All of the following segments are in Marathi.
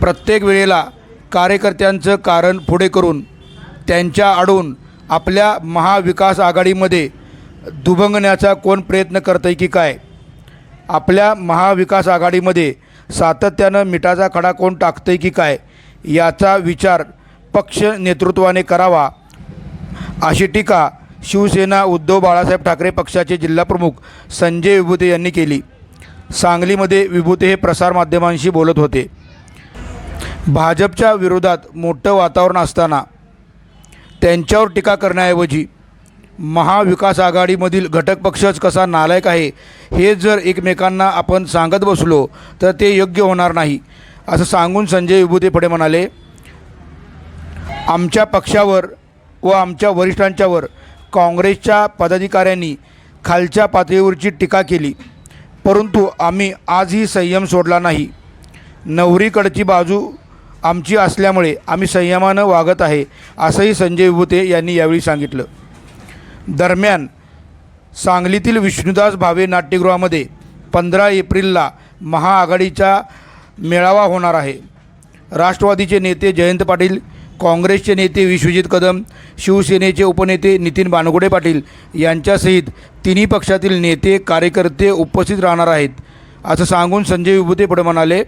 प्रत्येक वेळेला कार्यकर्त्यांचं कारण पुढे करून त्यांच्या आडून आपल्या महाविकास आघाडीमध्ये दुभंगण्याचा कोण प्रयत्न करतंय की काय? आपल्या महाविकास आघाडीमध्ये सातत्यानं मिठाचा खडा कोण टाकतंय की काय? याचा विचार पक्ष नेतृत्वाने करावा अशी टीका शिवसेना उद्धव बाळासाहेब ठाकरे पक्षाचे जिल्हाप्रमुख संजय विभूते यांनी केली. सांगलीमध्ये विभूते हे प्रसारमाध्यमांशी बोलत होते. भाजपच्या विरोधात मोठं वातावरण असताना त्यांच्यावर टीका करण्याऐवजी महाविकास आघाडीमधील घटक पक्षच कसा नालायक आहे हे जर एकमेकांना आपण सांगत बसलो तर ते योग्य होणार नाही असं सांगून संजय विभूते फडे म्हणाले. आमच्या पक्षावर व आमच्या वरिष्ठांच्यावर काँग्रेसच्या पदाधिकाऱ्यांनी खालच्या पातळीवरची टीका केली परंतु आम्ही आजही संयम सोडला नाही. नवरीकडची बाजू आमची असल्यामुळे आम्ही संयमानं वागत आहे असंही संजय विभूते यांनी यावेळी सांगितलं. दरम्यान सांगलीतील विष्णुदास भावे नाट्यगृहामध्ये पंधरा एप्रिलला महाआघाडीचा मेळावा होणार आहे. राष्ट्रवादीचे नेते जयंत पाटील काँग्रेसचे नेते विश्वजित कदम शिवसेनेचे उपनेते नितीन बानगुडे पाटील यांच्यासहित तिन्ही पक्षातील नेते कार्यकर्ते उपस्थित राहणार आहेत. असं सांगून संजय विभूते पुढे म्हणाले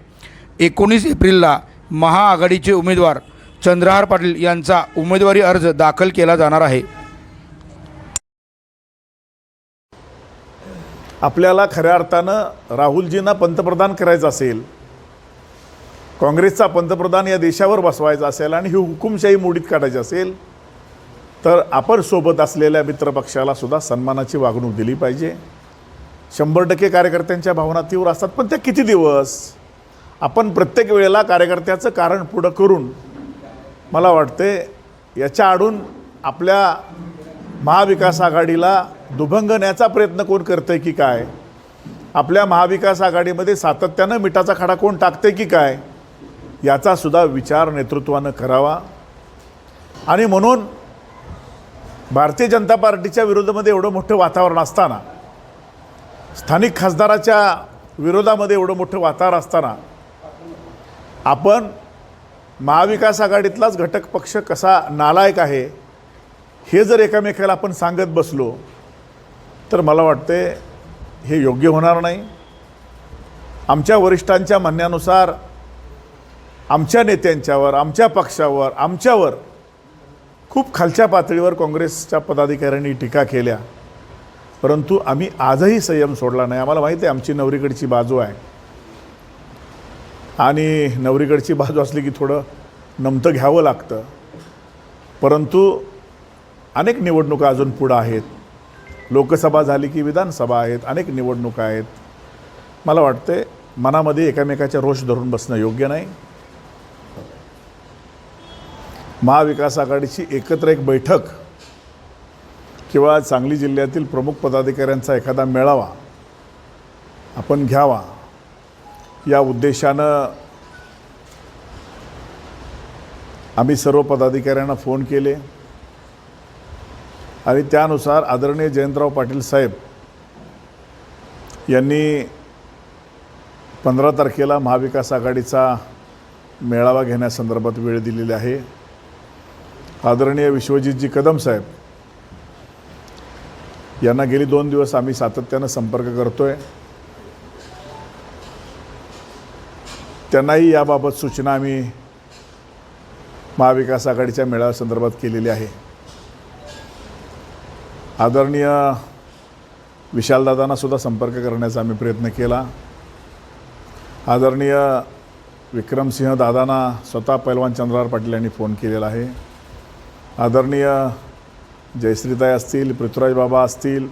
एकोणीस एप्रिलला महाआघाडीचे उमेदवार चंद्रहार पाटील यांचा उमेदवारी अर्ज दाखल केला जाणार आहे. आपल्याला खऱ्या अर्थानं राहुलजींना पंतप्रधान करायचं असेल काँग्रेसचा पंतप्रधान या देशावर बसवायचा असेल आणि ही हुकुमशाही मोडीत काढायची असेल तर आपण सोबत असलेल्या मित्रपक्षाला सुद्धा सन्मानाची वागणूक दिली पाहिजे. शंभर टक्के कार्यकर्त्यांच्या भावना तीव्र असतात पण त्या किती दिवस? आपण प्रत्येक वेळेला कार्यकर्त्याचं कारण पुढं करून मला वाटते याच्या आडून आपल्या महाविकास आघाडीला दुभंगण्याचा प्रयत्न कोण करतंय की काय? आपल्या महाविकास आघाडीमध्ये सातत्यानं मिठाचा खडा कोण टाकते की काय? याचासुद्धा विचार नेतृत्वानं करावा. आणि म्हणून भारतीय जनता पार्टीच्या विरोधामध्ये एवढं मोठं वातावरण असताना स्थानिक खासदाराच्या विरोधामध्ये एवढं मोठं वातावरण असताना आपण महाविकास आघाडीतलाच घटक पक्ष कसा नालायक आहे हे जर एकामेकाला आपण सांगत बसलो तर मला वाटते हे योग्य होणार नाही. आमच्या वरिष्ठांच्या म्हणण्यानुसार आमच्या नेत्यांच्यावर आमच्या पक्षावर आमच्यावर खूप खालच्या पातळीवर काँग्रेसच्या पदाधिकाऱ्यांनी टीका केल्या. परंतु आम्ही आजही संयम सोडला नाही. आम्हाला माहिती आहे आमची नवरीकडची बाजू आहे. आणि नवरीकडची बाजू असली की थोडं नमतं घ्यावं लागतं. परंतु अनेक निवडणुका अजून पुढं आहेत. लोकसभा झाली की विधानसभा आहेत अनेक निवडणुका आहेत. मला वाटते मनामध्ये एकामेकाच्या रोष धरून बसणं योग्य नाही. महाविकास आघाडीची एकत्र एक बैठक किंवा सांगली जिल्ह्यातील प्रमुख पदाधिकाऱ्यांचा एखादा मेळावा आपण घ्यावा. या उद्देशानं आम्ही सर्व पदाधिकाऱ्यांना फोन केले. आणि त्यानुसार आदरणीय जयंतराव पाटील साहेब यांनी पंधरा तारखेला महाविकास आघाडीचा मेळावा घेण्यासंदर्भात वेळ दिलेली आहे. आदरणीय विश्वजितजी कदम साहेब यांना गेली दोन दिवस आम्ही सातत्यानं संपर्क करतो आहे त्यांनाही याबाबत सूचना आम्ही महाविकास आघाडीच्या मेळाव्यासंदर्भात केलेली आहे. आदरणीय विशालदादांनासुद्धा संपर्क करण्याचा आम्ही प्रयत्न केला. आदरणीय विक्रमसिंह दादांना स्वतः पैलवान चंद्रहार पाटील यांनी फोन केलेला आहे. आदरणीय जयश्रीताई असतील पृथ्वीराज बाबा असतील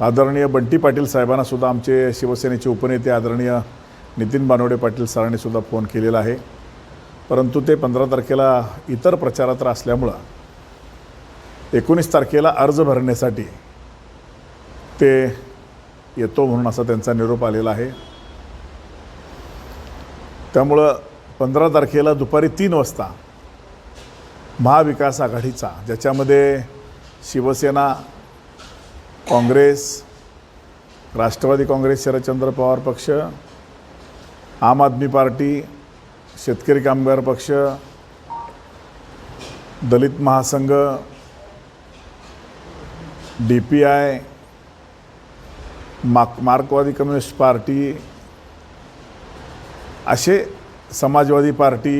आदरणीय बंटी पाटील साहेबांनासुद्धा आमचे शिवसेनेचे उपनेते आदरणीय नितीन बानवडे पाटील सरांनी सुद्धा फोन केलेला आहे. परंतु ते पंधरा तारखेला इतर प्रचारात असल्यामुळं एकोणीस तारखेला अर्ज भरण्यासाठी ते येतो म्हणून असा त्यांचा निरोप आलेला आहे. त्यामुळं पंधरा तारखेला दुपारी तीन वाजता महाविकास आघाडीचा ज्याच्यामध्ये शिवसेना काँग्रेस राष्ट्रवादी काँग्रेस शरदचंद्र पवार पक्ष आम आदमी पार्टी शेतकरी कामगार पक्ष दलित महासंघ डी पी आय मार्क मार्कवादी कम्युनिस्ट पार्टी असे समाजवादी पार्टी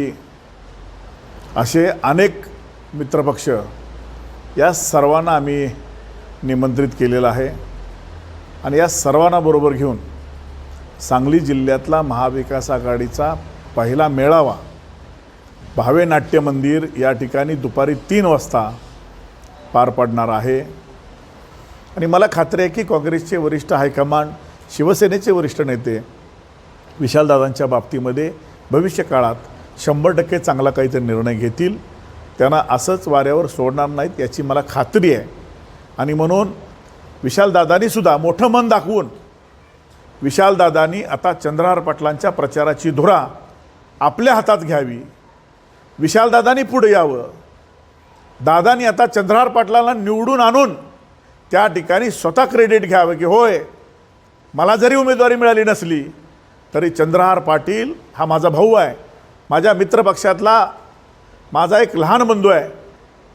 असे अनेक मित्रपक्ष या सर्वांना आम्ही निमंत्रित केलेलं आहे. आणि या सर्वांना बरोबर घेऊन सांगली जिल्ह्यातला महाविकास आघाडीचा पहिला मेळावा. भावे नाट्य मंदिर या ठिकाणी दुपारी तीन वाजता पार पडणार आहे. आणि मला खात्री आहे की काँग्रेसचे वरिष्ठ हायकमांड शिवसेनेचे वरिष्ठ नेते विशालदादांच्या बाबतीमध्ये भविष्यकाळात शंभर टक्के चांगला काहीतरी निर्णय घेतील. त्यांना असंच वाऱ्यावर सोडणार नाहीत याची मला खात्री आहे. आणि म्हणून विशालदादांनीसुद्धा मोठं मन दाखवून विशालदादांनी आता चंद्रहार पाटलांच्या प्रचाराची धुरा आपल्या हातात घ्यावी. विशालदादांनी पुढे यावं. दादांनी आता चंद्रहार पाटलाला निवडून आणून त्या ठिकाणी स्वतः क्रेडिट घ्यावं की होय मला जरी उमेदवारी मिळाली नसली तरी चंद्रहार पाटील हा माझा भाऊ आहे. माझ्या मित्रपक्षातला माझा एक लहान बंधू आहे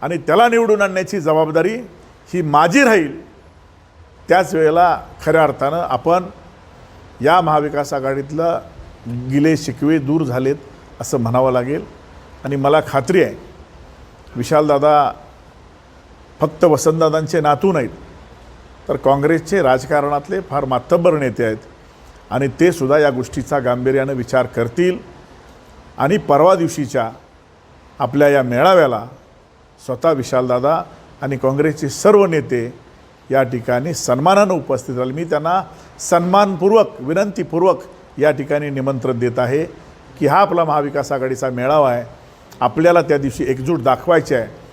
आणि त्याला निवडून आणण्याची जबाबदारी ही माझी राहील. त्याच वेळेला खऱ्या अर्थानं आपण या महाविकास आघाडीतलं गिले शिकवे दूर झालेत असं म्हणावं लागेल. आणि मला खात्री आहे विशालदादा फक्त वसंतदादांचे नातू नाहीत तर काँग्रेसचे राजकारणातले फार मातब्बर नेते आहेत. आणि ते सुद्धा या गोष्टीचा गांभीर्यानं विचार करतील. आणि परवा दिवशीच्या आपल्या या मेळाव्याला स्वतः विशालदादा आणि काँग्रेसचे सर्व नेते या ठिकाणी सन्मानानं उपस्थित राहिले. मी त्यांना सन्मानपूर्वक विनंतीपूर्वक या ठिकाणी निमंत्रण देत आहे की हा आपला महाविकास आघाडीचा मेळावा आहे. आपल्याला त्या दिवशी एकजूट दाखवायची आहे.